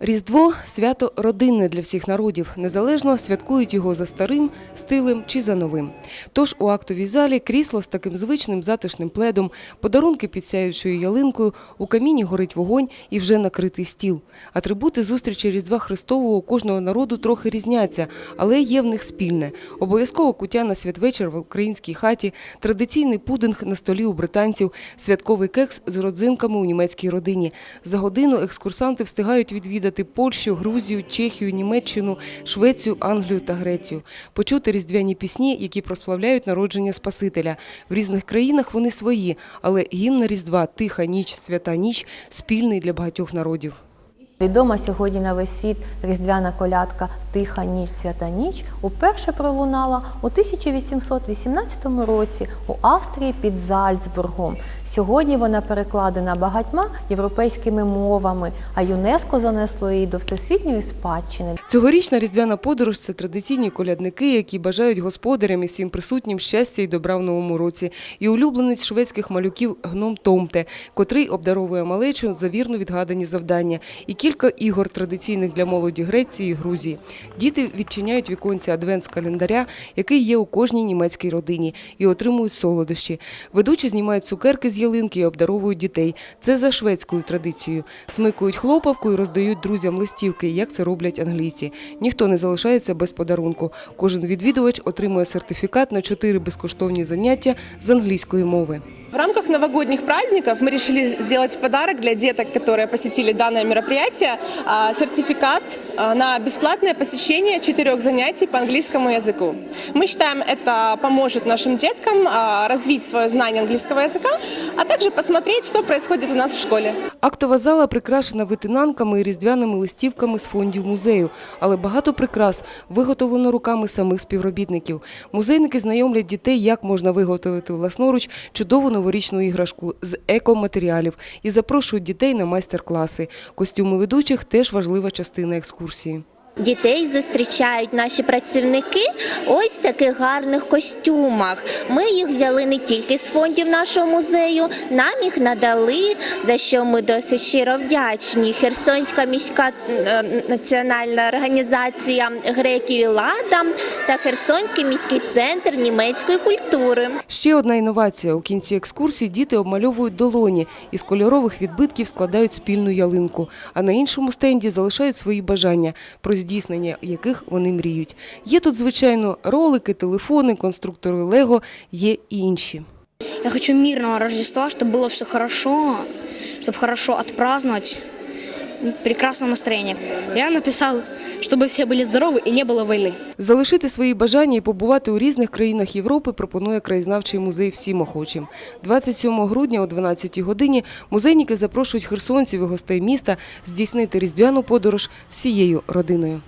Різдво свято родинне для всіх народів. Незалежно святкують його за старим стилем чи за новим. Тож у актовій залі крісло з таким звичним затишним пледом, подарунки під сяючою ялинкою, у каміні горить вогонь і вже накритий стіл. Атрибути зустрічі Різдва Христового кожного народу трохи різняться, але є в них спільне. Обов'язково куття на святвечір в українській хаті, традиційний пудинг на столі у британців, святковий кекс з родзинками у німецькій родині. За годину екскурсанти встигають відвідати Польщу, Грузію, Чехію, Німеччину, Швецію, Англію та Грецію, почути різдвяні пісні, які прославляють народження Спасителя. В різних країнах вони свої, але гімн Різдва Тиха ніч, свята ніч спільний для багатьох народів. Відома сьогодні на весь світ різдвяна колядка Тиха ніч, свята ніч уперше пролунала у 1818 році у Австрії під Зальцбургом. Сьогодні вона перекладена багатьма європейськими мовами, а ЮНЕСКО занесло її до всесвітньої спадщини. Цьогорічна різдвяна подорож це традиційні колядники, які бажають господарям і всім присутнім щастя і добра в новому році. І улюбленець шведських малюків гном Томте, котрий обдаровує малечу за вірно відгадані завдання, і кілька ігор традиційних для молоді Греції і Грузії. Діти відчиняють віконці адвент з календаря, який є у кожній німецькій родині, і отримують солодощі. Ведучі знімають цукерки з ялинки і обдаровують дітей. Це за шведською традицією. Смикують хлопавку і роздають друзям листівки, як це роблять англійці. Ніхто не залишається без подарунку. Кожен відвідувач отримує сертифікат на чотири безкоштовні заняття з англійської мови. В рамках новогодних праздников мы решили сделать подарок для деток, которые посетили данное мероприятие, а, сертификат а, на бесплатное посещение четырех занятий по английскому языку. Мы считаем, это поможет нашим деткам а, развить свое знание английского языка, а также посмотреть, что происходит у нас в школе. Актова зала прикрашена витинанками і різдвяними листівками з фондів музею, але багато прикрас виготовлено руками самих співробітників. Музейники знайомлять дітей, як можна виготовити власноруч чудову новорічну іграшку з екоматеріалів і запрошують дітей на майстер-класи. Костюми ведучих теж важлива частина екскурсії. Дітей зустрічають наші працівники ось в таких гарних костюмах. Ми їх взяли не тільки з фондів нашого музею, нам їх надали, за що ми досить щиро вдячні. Херсонська міська е, національна організація греків і лада та Херсонський міський центр німецької культури. Ще одна інновація. У кінці екскурсії діти обмальовують долоні і з кольорових відбитків складають спільну ялинку, а на іншому стенді залишають свої бажання, здійснення яких вони мріють. Є тут, звичайно, ролики, телефони, конструктори Лего, є і інші. Я хочу мирного Рождества, чтобы было все хорошо, чтобы хорошо отпраздновать, прекрасное настроение. Я написал, чтобы все были здоровы и не было войны. Залишити свої бажання і побувати у різних країнах Європи пропонує краєзнавчий музей всім охочим. 27 грудня о 12 годині музейники запрошують херсонців і гостей міста здійснити різдвяну подорож всією родиною.